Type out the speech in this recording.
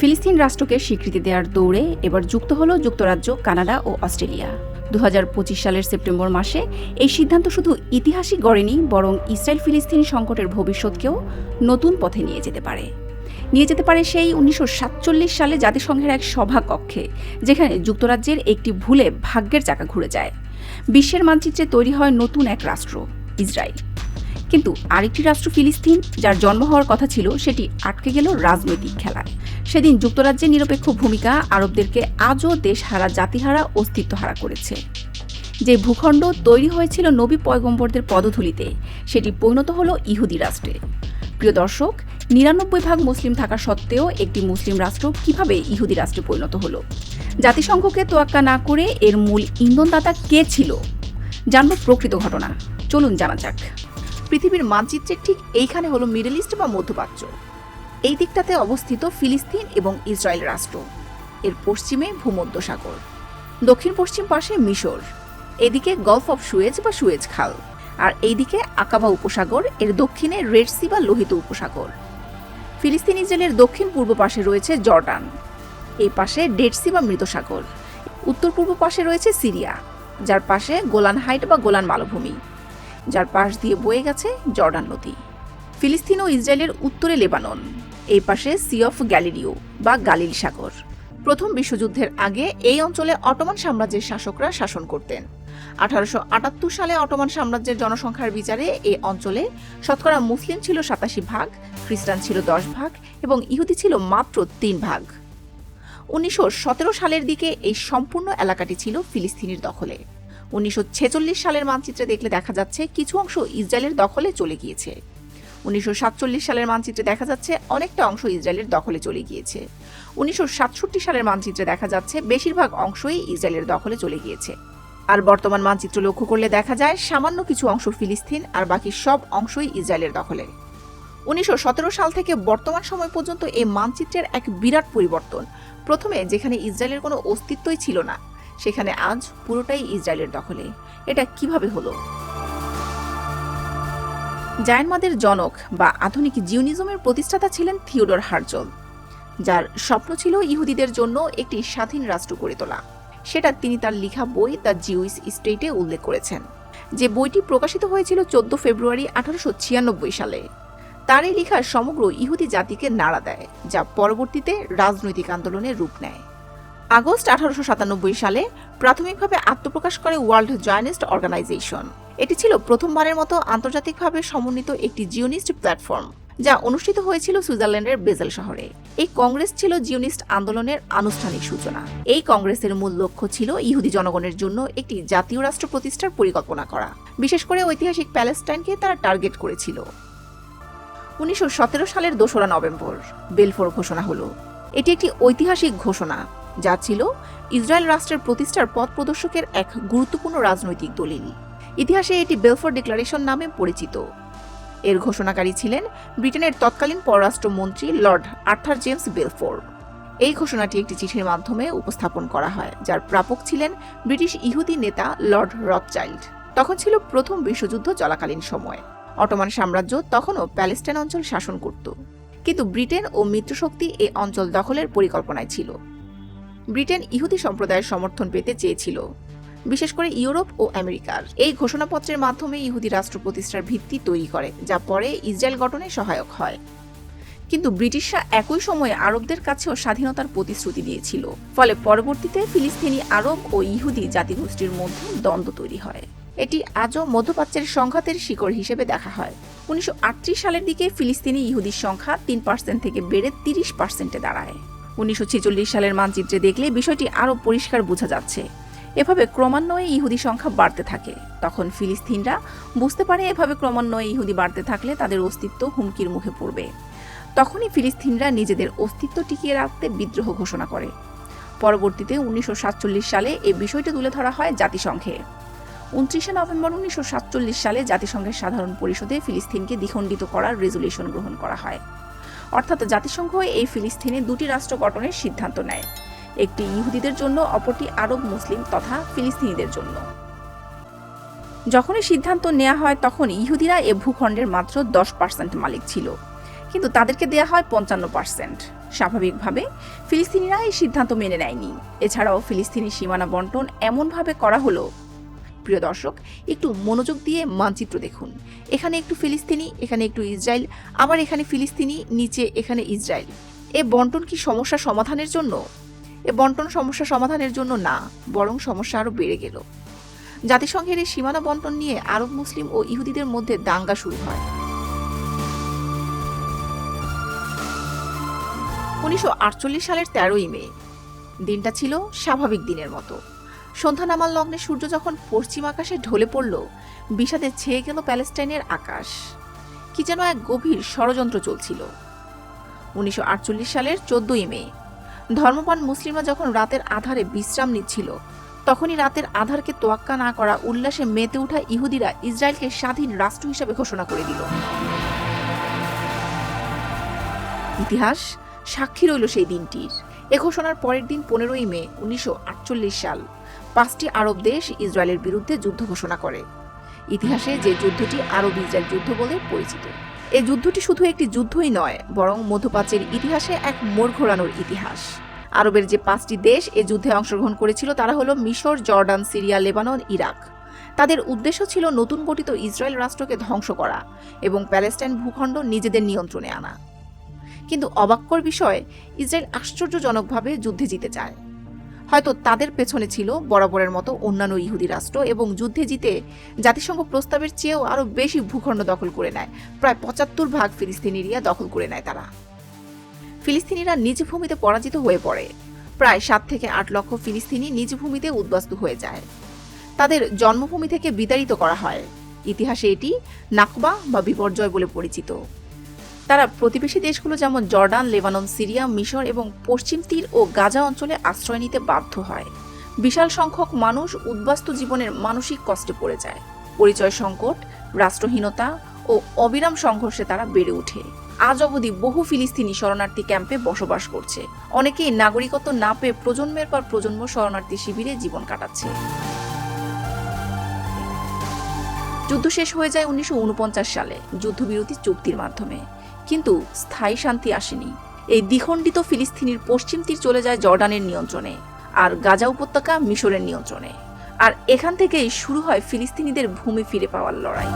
ফিলিস্তিন রাষ্ট্রকে স্বীকৃতি দেওয়ার দৌড়ে এবার যুক্ত হল যুক্তরাজ্য, কানাডা ও অস্ট্রেলিয়া। দু হাজার পঁচিশ সালের সেপ্টেম্বর মাসে এই সিদ্ধান্ত শুধু ইতিহাসই গড়েনি, বরং ইসরায়েল ফিলিস্তিন সংকটের ভবিষ্যৎকেও নতুন পথে নিয়ে যেতে পারে। নিয়ে যেতে পারে সেই উনিশশো সাতচল্লিশ সালে জাতিসংঘের এক সভা কক্ষে যেখানে যুক্তরাজ্যের একটি ভুলে ভাগ্যের চাকা ঘুরে যায়। বিশ্বের মানচিত্রে তৈরি হয় নতুন এক রাষ্ট্র, ইসরায়েল। কিন্তু আরেকটি রাষ্ট্র ফিলিস্তিন, যার জন্ম হওয়ার কথা ছিল, সেটি আটকে গেল রাজনৈতিক খেলায়। সেদিন যুক্তরাজ্যের নিরপেক্ষ ভূমিকা আরবদেরকে আজও দেশহারা জাতিহারা অস্তিত্বহারা করেছে। যে ভূখণ্ড তৈরি হয়েছিল নবী পয়গম্বরদের পদধূলিতে, সেটি পরিণত হলো ইহুদি রাষ্ট্রে। প্রিয় দর্শক, নিরানব্বই ভাগ মুসলিম থাকা সত্ত্বেও একটি মুসলিম রাষ্ট্র কীভাবে ইহুদি রাষ্ট্রে পরিণত হলো? জাতিসংঘকে তোয়াক্কা না করে এর মূল ইন্ধনদাতা কে ছিল? জানব প্রকৃত ঘটনা। চলুন জানা যাক। পৃথিবীর মানচিত্রের ঠিক এইখানে হলো মিডল ইস্ট বা মধ্যপ্রাচ্য। এই দিকটাতে অবস্থিত ফিলিস্তিন এবং ইসরায়েল রাষ্ট্র। এর পশ্চিমে ভূমধ্যসাগর দক্ষিণ পশ্চিম পাশে মিশর, এদিকে গলফ অফ সুয়েজ বা সুয়েজ খাল, আর এইদিকে আকাবা উপসাগর, এর দক্ষিণে রেড সি বা লোহিত উপসাগর। ফিলিস্তিন ইসরায়েলের দক্ষিণ পূর্ব পাশে রয়েছে জর্ডান, এই পাশে ডেড সি বা মৃত সাগর উত্তর পূর্ব পাশে রয়েছে সিরিয়া, যার পাশে গোলান হাইট বা গোলান মালভূমি, যার পাশ দিয়ে বয়ে গেছে জর্ডান নদী। ফিলিস্তিন ও ইসরায়েলের উত্তরে লেবানন এই পাশে সি অফ গ্যালিলিও বা গালিল সাগর। প্রথম বিশ্বযুদ্ধের আগে এই অঞ্চলে অটোমান সাম্রাজ্যের শাসকরা শাসন করতেন। আঠারোশো আটাত্তর সালে অটোমান সাম্রাজ্যের জনসংখ্যার বিচারে এই অঞ্চলে শতকরা মুসলিম ছিল সাতাশি ভাগ, খ্রিস্টান ছিল দশ ভাগ এবং ইহুদি ছিল মাত্র তিন ভাগ। উনিশশো সতেরো সালের দিকে এই সম্পূর্ণ এলাকাটি ছিল ফিলিস্তিনির দখলে। উনিশশো ছেচল্লিশ সালের মানচিত্রে দেখলে দেখা যাচ্ছে কিছু অংশ ইসরায়েলের দখলে চলে গিয়েছে। উনিশশো সাতচল্লিশ সালের মানচিত্রে দেখা যাচ্ছে অনেকটা অংশ ইসরায়েলের দখলে চলে গিয়েছে। উনিশশো সাতষট্টি সালের মানচিত্রে দেখা যাচ্ছে বেশিরভাগ অংশই ইসরায়েলের দখলে চলে গিয়েছে। আর বর্তমান মানচিত্র লক্ষ্য করলে দেখা যায় সামান্য কিছু অংশ ফিলিস্তিন আর বাকি সব অংশই ইসরায়েলের দখলে। উনিশশো সতেরো সাল থেকে বর্তমান সময় পর্যন্ত এই মানচিত্রের এক বিরাট পরিবর্তন। প্রথমে যেখানে ইসরায়েলের কোনো অস্তিত্বই ছিল না, সেখানে আজ পুরোটাই ইসরায়েলের দখলে। এটা কীভাবে হলো? জায়নমাদের জনক বা আধুনিক জিউনিজমের প্রতিষ্ঠাতা ছিলেন থিওডর হার্জল, যার স্বপ্ন ছিল ইহুদিদের জন্য একটি স্বাধীন রাষ্ট্র গড়ে তোলা। সেটা তিনি তার লেখা বই দ্য জিউইস স্টেটে উল্লেখ করেছেন, যে বইটি প্রকাশিত হয়েছিল চোদ্দ ফেব্রুয়ারি আঠারোশো ছিয়ানব্বই সালে। তার এই লেখা সমগ্র ইহুদি জাতিকে নাড়া দেয়, যা পরবর্তীতে রাজনৈতিক আন্দোলনের রূপ নেয়। আগস্ট আঠারোশো সাতানব্বই সালে প্রাথমিকভাবে আত্মপ্রকাশ করে ওয়ার্ল্ড জয়নিস্ট অর্গানাইজেশন। এটি ছিল প্রথমবারের মতো আন্তর্জাতিকভাবে সমন্বিত একটি জিওনিস্ট প্ল্যাটফর্ম, যা অনুষ্ঠিত হয়েছিল সুইজারল্যান্ডের বেজেল শহরে। এই কংগ্রেস ছিল জিওনিস্ট আন্দোলনের আনুষ্ঠানিক সূচনা। এই কংগ্রেসের মূল লক্ষ্য ছিল ইহুদি জনগণের জন্য একটি জাতীয় রাষ্ট্র প্রতিষ্ঠার পরিকল্পনা করা, বিশেষ করে ঐতিহাসিক প্যালেস্টাইনকে তারা টার্গেট করেছিল। উনিশশো সতেরো সালের দোসরা নভেম্বর, বেলফোর ঘোষণা হলো। এটি একটি ঐতিহাসিক ঘোষণা। যা ছিল ইসরায়েল রাষ্ট্রের প্রতিষ্ঠার পথ প্রদর্শকের এক গুরুত্বপূর্ণ রাজনৈতিক দলিল। ইতিহাসে এটি বেলফোর ডিক্লারেশন নামে পরিচিত। এর ঘোষণাকারী ছিলেন ব্রিটেনের তৎকালীন পররাষ্ট্রমন্ত্রী লর্ড আর্থার জেমস বেলফোর এই ঘোষণাটি একটি চিঠির মাধ্যমে উপস্থাপন করা হয়, যার প্রাপক ছিলেন ব্রিটিশ ইহুদি নেতা লর্ড রথচাইল্ড। তখন ছিল প্রথম বিশ্বযুদ্ধ চলাকালীন সময়। অটোমান সাম্রাজ্য তখনও প্যালেস্টাইন অঞ্চল শাসন করত। কিন্তু ব্রিটেন ও মিত্রশক্তি এই অঞ্চল দখলের পরিকল্পনায় ছিল। ব্রিটেন ইহুদি সম্প্রদায়ের সমর্থন পেতে চেয়েছিল, বিশেষ করে ইউরোপ ও আমেরিকার। এই ঘোষণাপত্রের মাধ্যমে ইহুদি রাষ্ট্র প্রতিষ্ঠার ভিত্তি তৈরি করে, যা পরে ইসরায়েল গঠনে সহায়ক হয়। কিন্তু ব্রিটিশরা একই সময়ে আরবদের কাছেও স্বাধীনতার প্রতিশ্রুতি দিয়েছিল, ফলে পরবর্তীতে ফিলিস্তিনি আরব ও ইহুদি জাতিগোষ্ঠীর মধ্যে দ্বন্দ্ব তৈরি হয়। এটি আজও মধ্যপ্রাচ্যের সংঘাতের শিকড় হিসেবে দেখা হয়। উনিশশো আটত্রিশ সালের দিকে ফিলিস্তিনি ইহুদির সংখ্যা তিন পার্সেন্ট থেকে বেড়ে তিরিশ পার্সেন্টে দাঁড়ায়। উনিশশো ছেচল্লিশ সালের মানচিত্রে দেখলে বিষয়টি আরও পরিষ্কার বোঝা যাচ্ছে। এভাবে ক্রমান্বয়ে ইহুদি সংখ্যা বাড়তে থাকে। তখন ফিলিস্তিনরা বুঝতে পারে এভাবে ক্রমান্বয়ে ইহুদি বাড়তে থাকলে তাদের অস্তিত্ব হুমকির মুখে পড়বে। তখনই ফিলিস্তিনরা নিজেদের অস্তিত্ব টিকিয়ে রাখতে বিদ্রোহ ঘোষণা করে। পরবর্তীতে উনিশশো সাতচল্লিশ সালে এই বিষয়টি তুলে ধরা হয় জাতিসংঘে। উনত্রিশে নভেম্বর উনিশশো সাতচল্লিশ সালে জাতিসংঘের সাধারণ পরিষদে ফিলিস্তিনকে দ্বিখণ্ডিত করার রেজুলেশন গ্রহণ করা হয়। অর্থাৎ জাতিসংঘ এই ফিলিস্তিনে দুটি রাষ্ট্র গঠনের সিদ্ধান্ত নেয়। একটি ইহুদিদের জন্য, অপরটি আরব মুসলিম তথা ফিলিস্তিনিদের জন্য। যখনই সিদ্ধান্ত নেওয়া হয় তখন ইহুদিরা এ ভূখণ্ডের মাত্র দশ পার্সেন্ট মালিক ছিল। কিন্তু তাদেরকে দেয়া হয় পঞ্চান্ন পার্সেন্ট। স্বাভাবিকভাবে ফিলিস্তিনিরা এই সিদ্ধান্ত মেনে নেয়নি। এছাড়াও ফিলিস্তিনি সীমানা বন্টন এমনভাবে করা হলো প্রিয় দর্শক, একটু মনোযোগ দিয়ে মানচিত্র দেখুন। এখানে একটু ফিলিস্তিনি, এখানে একটু ইসরায়েল, আবার এখানে ফিলিস্তিনি, নিচে এখানে ইসরায়েল। এ বন্টন কি সমস্যা সমাধানের জন্য? এ বন্টন সমস্যা সমাধানের জন্য না, বরং সমস্যা আরও বেড়ে গেল। জাতিসংঘের এই সীমানা বন্টন নিয়ে আরব মুসলিম ও ইহুদিদের মধ্যে দাঙ্গা শুরু হয়। উনিশশো আটচল্লিশ সালের তেরোই মে। দিনটা ছিল স্বাভাবিক দিনের মতো। সন্ধ্যা নামার লগ্নে সূর্য যখন পশ্চিম আকাশে ঢলে পড়ল, বিষাদে ছেয়ে গেল প্যালেস্টাইনের আকাশ। কি যেন এক গভীর ষড়যন্ত্র চলছিল। উনিশশো আটচল্লিশ সালের চোদ্দই মে ধর্মপান মুসলিমরা যখন রাতের আধারে বিশ্রাম নিচ্ছিল, তখনই রাতের আধারকে তোয়াক্কা না করা উল্লাসে মেতে ওঠা ইহুদিরা ইসরায়েলকে স্বাধীন রাষ্ট্র হিসেবে ঘোষণা করে দিল। ইতিহাস সাক্ষী রইল সেই দিনটির। এ ঘোষণার পরের দিন পনেরোই মে, উনিশশো আটচল্লিশ সাল, পাঁচটি আরব দেশ ইসরায়েলের বিরুদ্ধে যুদ্ধ ঘোষণা করে। ইতিহাসে যে যুদ্ধটি আরব ইসরায়েল যুদ্ধ বলে পরিচিত। এই যুদ্ধটি শুধু একটি যুদ্ধই নয়, বরং মধ্যপ্রাচ্যের ইতিহাসে এক মোড় ঘোরানোর ইতিহাস। আরবের যে পাঁচটি দেশ এ যুদ্ধে অংশগ্রহণ করেছিল তারা হলো মিশর, জর্ডান, সিরিয়া, লেবানন, ইরাক। তাদের উদ্দেশ্য ছিল নতুন গঠিত ইসরায়েল রাষ্ট্রকে ধ্বংস করা এবং প্যালেস্টাইন ভূখণ্ড নিজেদের নিয়ন্ত্রণে আনা। কিন্তু অবাক্যর বিষয়, ইসরায়েল আশ্চর্যজনকভাবে যুদ্ধে জিতে যায়। হয়তো তাদের পেছনে ছিল বরাবরের মতো অন্যান্য ইহুদি রাষ্ট্র এবং যুদ্ধে জিতে জাতিসংঘ প্রস্তাবের চেয়েও আরও বেশি ভূখণ্ড দখল করে নেয়। প্রায় পঁচাত্তর ভাগ ফিলিস্তিনি এরিয়া দখল করে নেয় তারা। ফিলিস্তিনিরা নিজ ভূমিতে পরাজিত হয়ে পড়ে। প্রায় সাত থেকে আট লক্ষ ফিলিস্তিনি নিজ ভূমিতে উদ্বাস্তু হয়ে যায়। তাদের জন্মভূমি থেকে বিতাড়িত করা হয়। ইতিহাসে এটি নাকবা বা বিপর্যয় বলে পরিচিত। তারা প্রতিবেশী দেশগুলো যেমন জর্ডান, লেবানন, সিরিয়া, মিশর এবং পশ্চিম তীর ও গাজা অঞ্চলে আশ্রয় নিতে বাধ্য হয়। বিশাল সংখ্যক মানুষ উদ্বাস্তু জীবনের মানসিক কষ্টে পড়ে যায়। পরিচয় সংকট, রাষ্ট্রহীনতা ও অবিরাম সংঘর্ষে তারা বেড়ে ওঠে। আজ অবধি বহু ফিলিস্তিনি শরণার্থী ক্যাম্পে বসবাস করছে। অনেকেই নাগরিকত্ব না পেয়ে প্রজন্মের পর প্রজন্ম শরণার্থী শিবিরে জীবন কাটাচ্ছে। যুদ্ধ শেষ হয়ে যায় উনিশশো উনপঞ্চাশ সালে। যুদ্ধবিরতি চুক্তির মাধ্যমে। কিন্তু স্থায়ী শান্তি আসেনি। এই দ্বিখণ্ডিত ফিলিস্তিনির পশ্চিম তীর চলে যায় জর্ডানের নিয়ন্ত্রণে আর গাজা উপত্যকা মিশরের নিয়ন্ত্রণে। আর এখান থেকেই শুরু হয় ফিলিস্তিনিদের ভূমি ফিরে পাওয়ার লড়াই।